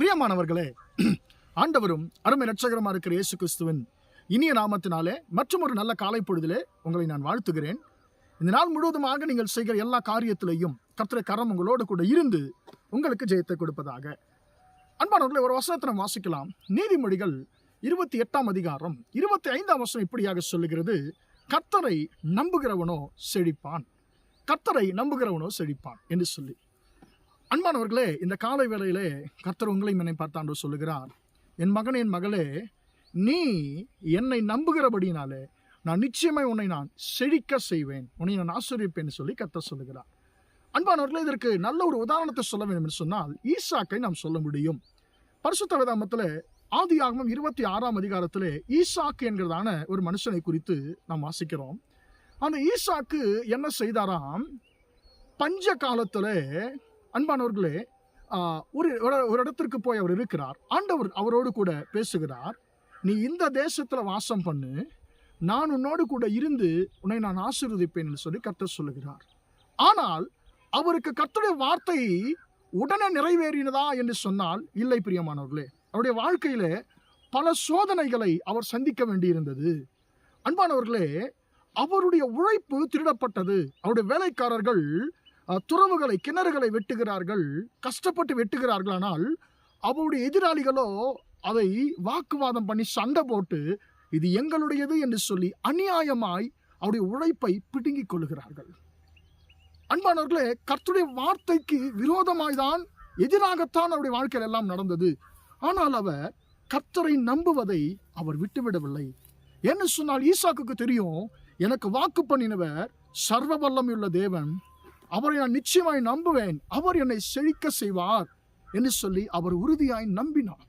பிரியமானவர்களே ஆண்டவரும் அருமை ரட்சகரமாக இருக்கிற இயேசு கிறிஸ்துவின் இனிய நாமத்தினாலே மற்றும் ஒரு நல்ல காலை பொழுதிலே உங்களை நான் வாழ்த்துகிறேன். இந்த நாள் முழுவதுமாக நீங்கள் செய்கிற எல்லா காரியத்திலையும் கத்திர கரம் உங்களோடு கூட இருந்து உங்களுக்கு ஜெயத்தை கொடுப்பதாக. அன்பானவர்களை ஒரு வசனத்தை நாம் வாசிக்கலாம். நீதிமொழிகள் இருபத்தி எட்டாம் அதிகாரம் இருபத்தி ஐந்தாம் வசனம் இப்படியாக சொல்லுகிறது கர்த்தரை நம்புகிறவனோ செழிப்பான். கர்த்தரை நம்புகிறவனோ செழிப்பான் என்று சொல்லி. அன்பானவர்களே இந்த காலை வேளையிலே கர்த்தர் உங்களையும் என்னை பார்த்தாண்டு சொல்லுகிறார். என் மகனே என் மகளே நீ என்னை நம்புகிறபடினாலே நான் நிச்சயமாய் உன்னை நான் செழிக்க செய்வேன். உன்னை நான் ஆசிரியப்பேன் சொல்லி கர்த்தர் சொல்லுகிறார். அன்பானவர்களே இதற்கு நல்ல ஒரு உதாரணத்தை சொல்ல வேண்டும் என்று சொன்னால் ஈசாக்கை நாம் சொல்ல முடியும். பரிசுத்த வேதாமத்தில் ஆதி ஆகமம் இருபத்தி ஆறாம் அதிகாரத்தில் ஈசாக்கு என்கிறதான ஒரு மனுஷனை குறித்து நாம் வாசிக்கிறோம். அந்த ஈசாக்கு என்ன செய்தாராம்? பஞ்ச காலத்தில் அன்பானவர்களே ஒரு ஒரு- ஒரு இடத்திற்கு போய் அவர் இருக்கிறார். ஆண்டவர் அவரோடு கூட பேசுகிறார். நீ இந்த தேசத்தில் வாசம் பண்ணு. நான் உன்னோடு கூட இருந்து உன்னை நான் ஆசீர்வதிப்பேன் என்று சொல்லி கர்த்தர் சொல்லுகிறார். ஆனால் அவருக்கு கர்த்தருடைய வார்த்தை உடனே நிறைவேறினதா என்று சொன்னால் இல்லை பிரியமானவர்களே. அவருடைய வாழ்க்கையில் பல சோதனைகளை அவர் சந்திக்க வேண்டியிருந்தது. அன்பானவர்களே அவருடைய உழைப்பு திருடப்பட்டது. அவருடைய வேலைக்காரர்கள் துறவுகளை கிணறுகளை வெட்டுகிறார்கள் கஷ்டப்பட்டு வெட்டுகிறார்கள் ஆனால் அவருடைய எதிராளிகளோ அதை வாக்குவாதம் பண்ணி சண்டை போட்டு இது எங்களுடையது என்று சொல்லி அநியாயமாய் அவருடைய உழைப்பை பிடுங்கிக் கொள்கிறார்கள். அன்பானவர்களே கர்த்துடைய வார்த்தைக்கு விரோதமாய்தான் எதிராகத்தான் அவருடைய வாழ்க்கையில் எல்லாம் நடந்தது. ஆனால் அவர் கர்த்தரை நம்புவதை அவர் விட்டுவிடவில்லை. என்ன சொன்னால் ஈசாக்குக்கு தெரியும் எனக்கு வாக்கு பண்ணினவர் சர்வ வல்லமையுள்ள தேவன் அவரை நான் நிச்சயமாய் நம்புவேன். அவர் என்னை செழிக்க செய்வார் என்று சொல்லி அவர் உறுதியாய் நம்பினார்.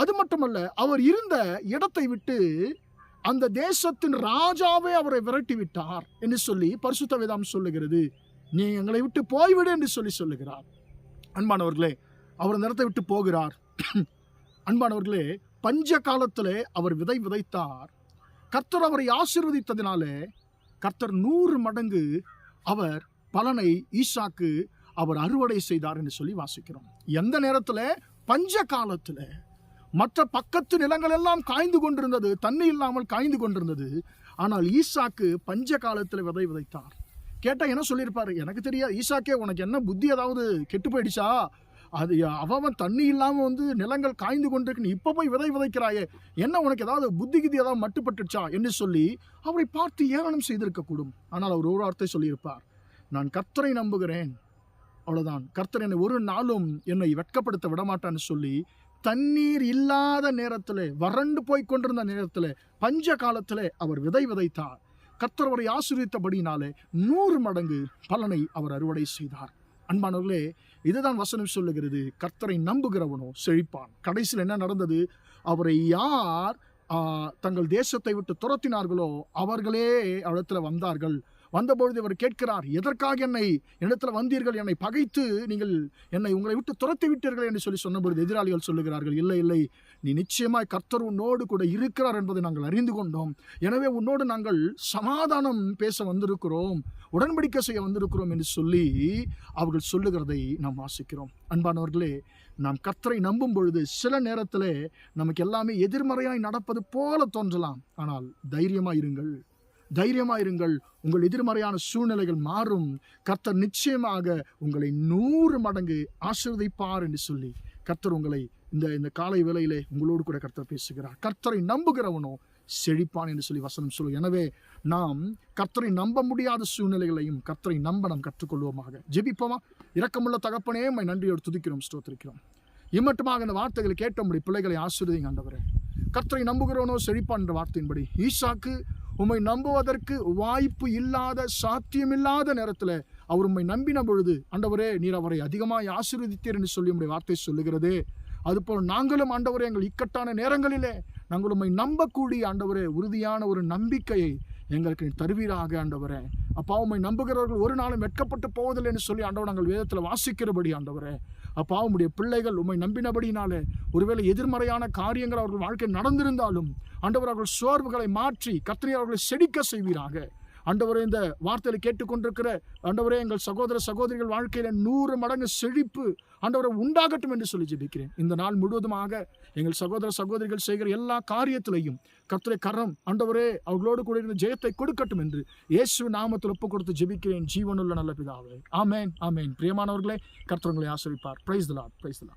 அது மட்டுமல்ல அவர் இருந்த இடத்தை விட்டு அந்த தேசத்தின் ராஜாவே அவரை விரட்டி விட்டார் என்று சொல்லி பரிசுத்த வேதாம் சொல்லுகிறது. நீ எங்களை விட்டு போய்விடு என்று சொல்லி சொல்லுகிறார். அன்பானவர்களே அவர் அந்த இடத்தை விட்டு போகிறார். அன்பானவர்களே பஞ்ச காலத்திலே அவர் விதை விதைத்தார். கர்த்தர் அவரை ஆசீர்வதித்ததினாலே கர்த்தர் நூறு மடங்கு அவர் பலனை ஈசாக்கு அவர் அறுவடை செய்தார் என்று சொல்லி வாசிக்கிறோம். எந்த நேரத்தில்? பஞ்ச காலத்தில். மற்ற பக்கத்து நிலங்கள் எல்லாம் காய்ந்து கொண்டிருந்தது தண்ணி இல்லாமல் காய்ந்து கொண்டிருந்தது. ஆனால் ஈசாக்கு பஞ்ச காலத்தில் விதை விதைத்தார். கேட்டால் என்ன சொல்லியிருப்பார்? எனக்கு தெரியாது. ஈசாக்கே உனக்கு என்ன புத்தி ஏதாவது கெட்டு போயிடுச்சா? அது அவன் தண்ணி இல்லாமல் வந்து நிலங்கள் காய்ந்து கொண்டிருக்கு நீ இப்போ போய் விதை விதைக்கிறாயே. என்ன உனக்கு ஏதாவது புத்தி கிதி ஏதாவது மட்டுப்பட்டுச்சா என்று சொல்லி அவரை பார்த்து ஏளனம் செய்திருக்கக்கூடும். ஆனால் அவர் ஒரு வார்த்தை சொல்லியிருப்பார். நான் கர்த்தரை நம்புகிறேன். அவ்வளோதான் கர்த்தர் என்னை ஒரு நாளும் என்னை வெட்கப்படுத்த விடமாட்டான்னு சொல்லி தண்ணீர் இல்லாத நேரத்தில் வறண்டு போய் கொண்டிருந்த நேரத்தில் பஞ்ச காலத்தில் அவர் விதை விதைத்தார். கர்த்தர் அவரை ஆசிரியத்தபடினாலே நூறு மடங்கு பலனை அவர் அறுவடை செய்தார். அன்பானவர்களே இதுதான் வசனம் சொல்லுகிறது. கர்த்தரை நம்புகிறவனோ செழிப்பான். கடைசியில் என்ன நடந்தது? அவரை யார் தங்கள் தேசத்தை விட்டு துரத்தினார்களோ அவர்களே இடத்துல வந்தார்கள். வந்தபொழுது இவர் கேட்கிறார் எதற்காக என்னை என்னிடத்தில் வந்தீர்கள்? என்னை பகைத்து நீங்கள் என்னை உங்களை விட்டு துரத்தி விட்டீர்கள்? என்று சொல்லி சொன்னபொழுது எதிராளிகள் சொல்லுகிறார்கள் இல்லை இல்லை. நீ நிச்சயமாய் கர்த்தர் உன்னோடு கூட இருக்கிறார் என்பதை நாங்கள் அறிந்து கொண்டோம். எனவே உன்னோடு நாங்கள் சமாதானம் பேச வந்திருக்கிறோம் உடன்படிக்கை செய்ய வந்திருக்கிறோம் என்று சொல்லி அவர்கள் சொல்லுகிறதை நாம் வாசிக்கிறோம். அன்பானவர்களே நாம் கர்த்தரை நம்பும் பொழுது சில நேரத்தில் நமக்கு எல்லாமே எதிர்மறையாய் நடப்பது போல தோன்றலாம். ஆனால் தைரியமாக இருங்கள். தைரியமாயிருங்கள் உங்கள் எதிர்மறையான சூழ்நிலைகள் மாறும். கர்த்தர் நிச்சயமாக உங்களை நூறு மடங்கு ஆசிர்வதிப்பார் என்று சொல்லி கர்த்தர் உங்களை இந்த இந்த காலை வேளையிலே உங்களோடு கூட கர்த்தர் பேசுகிறார். கர்த்தரை நம்புகிறவனோ செழிப்பான் என்று சொல்லி வசனம் சொல்லும் எனவே நாம் கர்த்தரை நம்ப முடியாத சூழ்நிலைகளையும் கர்த்தரை நம்ப நாம் கற்றுக்கொள்வோமாக. ஜெபிப்போமா? இரக்கமுள்ள தகப்பனே மை நன்றியோடு துதிக்கிறோம் ஸ்தோத்திரிக்கிறோம். இம்மட்டுமாக இந்த வார்த்தைகளை கேட்ட உம்முடைய பிள்ளைகளை ஆசிர்வதிங்க ஆண்டவரே. கர்த்தரை நம்புகிறவனோ செழிப்பான் என்ற வார்த்தையின்படி ஈசாக்கு உம்மை நம்புவதற்கு வாய்ப்பு இல்லாத சாத்தியமில்லாத நேரத்தில் அவர் உம்மை நம்பின பொழுது ஆண்டவரே நீர் அவரை அதிகமாக ஆசீர்வதித்தீர் என்று சொல்லி உடைய வார்த்தை சொல்லுகிறதே. அதுபோல் நாங்களும் ஆண்டவரே எங்கள் இக்கட்டான நேரங்களிலே நாங்கள் உண்மை நம்பக்கூடிய ஆண்டவரே உறுதியான ஒரு நம்பிக்கையை எங்களுக்கு நீ தருவீராக ஆண்டவரே. அப்பா உண்மை நம்புகிறவர்கள் ஒரு நாளும் வெட்கப்பட்டு போவதில்லை என்று சொல்லி ஆண்டவர் நாங்கள் வேதத்தில் வாசிக்கிறபடி ஆண்டவரே. அப்பா உம்முடைய பிள்ளைகள் உம்மை நம்பினபடினாலே ஒருவேளை எதிர்மறையான காரியங்கள் அவர்கள் வாழ்க்கை நடந்திருந்தாலும் ஆண்டவர் அவர்கள் சோர்வுகளை மாற்றி கத்திரி அவர்களை செடிக்க செய்வீராக. ஆண்டவரே இந்த வார்த்தையில கேட்டுக்கொண்டிருக்கிற ஆண்டவரே எங்கள் சகோதர சகோதரிகள் வாழ்க்கையில நூறு மடங்கு செழிப்பு ஆண்டவரை உண்டாகட்டும் என்று சொல்லி ஜெபிக்கிறேன். இந்த நாள் முழுவதுமாக எங்கள் சகோதர சகோதரிகள் செய்கிற எல்லா காரியத்திலையும் கர்த்தரை கரம் ஆண்டவரே அவர்களோடு கூட இருந்த ஜெயத்தை கொடுக்கட்டும் என்று இயேசு நாமத்தில் ஒப்பு கொடுத்து ஜெபிக்கிறேன். ஜீவனுள்ள நல்ல பிதாவே. ஆமேன் ஆமேன். பிரியமானவர்களே கர்த்தவங்களை ஆசிரிப்பார். பிரைஸ் தலா பிரைஸ் தலா